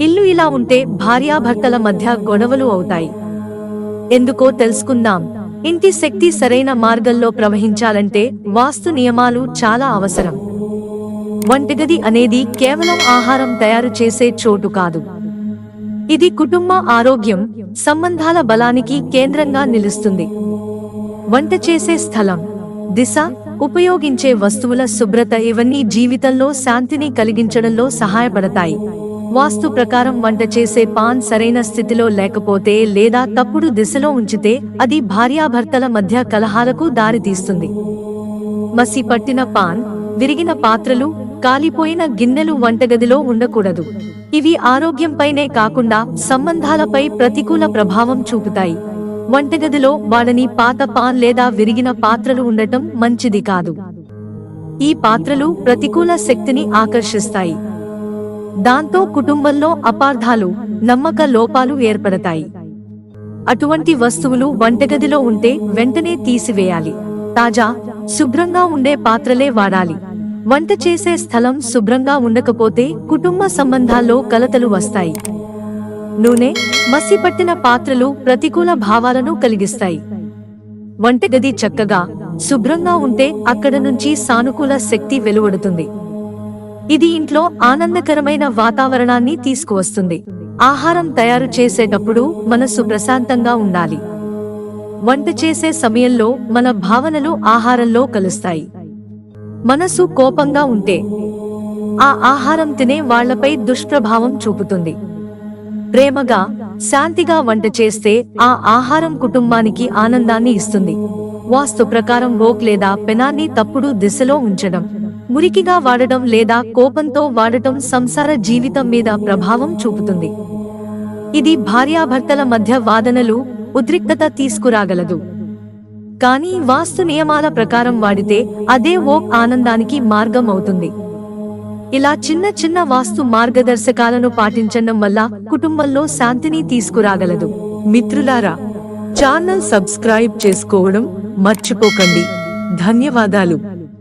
ఇల్లు ఇలా ఉంటే భార్యాభర్తల మధ్య గొడవలు అవుతాయి. ఎందుకో తెలుసుకుందాం. ఇంటి శక్తి సరైన మార్గంలో ప్రవహించాలంటే వాస్తు నియమాలు చాలా అవసరం. వంటగది అనేది కేవలం ఆహారం తయారు చేసే చోటు కాదు. ఇది కుటుంబ ఆరోగ్యం సంబంధాల బలానికి కేంద్రంగా నిలుస్తుంది. వంట చేసే స్థలం దిశ ఉపయోగించే వస్తువుల శుభ్రత ఇవన్నీ జీవితంలో శాంతిని కలిగించడంలో సహాయపడతాయి. వాస్తు ప్రకారం వంట చేసే పాన్ సరైన స్థితిలో లేకపోతే లేదా తప్పుడు దిశలో ఉంచితే అది భార్యాభర్తల మధ్య కలహాలకు దారితీస్తుంది. మసి పట్టిన పాన్ విరిగిన పాత్రలు కాలిపోయిన గిన్నెలు వంటగదిలో ఉండకూడదు. ఇవి ఆరోగ్యంపైనే కాకుండా సంబంధాలపై ప్రతికూల ప్రభావం చూపుతాయి. వంటగదిలో వాడని పాత పాన్ లేదా విరిగిన పాత్రలు ఉండటం మంచిది కాదు. ఈ పాత్రలు ప్రతికూల శక్తిని ఆకర్షిస్తాయి. దాంతో కుటుంబంలో అపార్థాలు నమ్మక లోపాలు ఏర్పడతాయి. అటువంటి వస్తువులు వంటగదిలో ఉంటే వెంటనే తీసివేయాలి. తాజా శుభ్రంగా ఉండే పాత్రలే వాడాలి. వంట చేసే స్థలం శుభ్రంగా ఉండకపోతే కుటుంబ సంబంధాల్లో కలతలు వస్తాయి. నూనె మసి పట్టిన పాత్రలు ప్రతికూల భావాలను కలిగిస్తాయి. వంటగది చక్కగా శుభ్రంగా ఉంటే అక్కడ నుంచి సానుకూల శక్తి వెలువడుతుంది. ఇది ఇంట్లో ఆనందకరమైన వాతావరణాన్ని తీసుకువస్తుంది. ఆహారం తయారు చేసేటప్పుడు మనసు ప్రశాంతంగా ఉండాలి. వంట చేసే సమయంలో మన భావనలు ఆహారంలో కలుస్తాయి. మనసు కోపంగా ఉంటే ఆ ఆహారం తినే వాళ్ళపై దుష్ప్రభావం చూపుతుంది. ప్రేమగా శాంతిగా వంట చేస్తే ఆ ఆహారం కుటుంబానికి ఆనందాన్ని ఇస్తుంది. వాస్తు ప్రకారం రోక్ లేదా పెనాన్ని తప్పుడు దిశలో ఉంచడం. మురికిగా వాడటం లేదా కోపంతో వాడటం సంసార జీవితం మీద ప్రభావం చూపుతుంది. ఇది భార్యాభర్తల మధ్య వాదనలు ఉద్రిక్తత తీసుకురాగలదు. కానీ వాస్తు నియమాల ప్రకారం వాడితే అదే ఓ ఆనందానికి మార్గం అవుతుంది. ఇలా చిన్న చిన్న వాస్తు మార్గదర్శకాలను పాటించడం వల్ల కుటుంబంలో శాంతిని తీసుకురాగలదు. మిత్రులారా ఛానల్ సబ్స్క్రైబ్ చేసుకోవడం మర్చిపోకండి. ధన్యవాదాలు.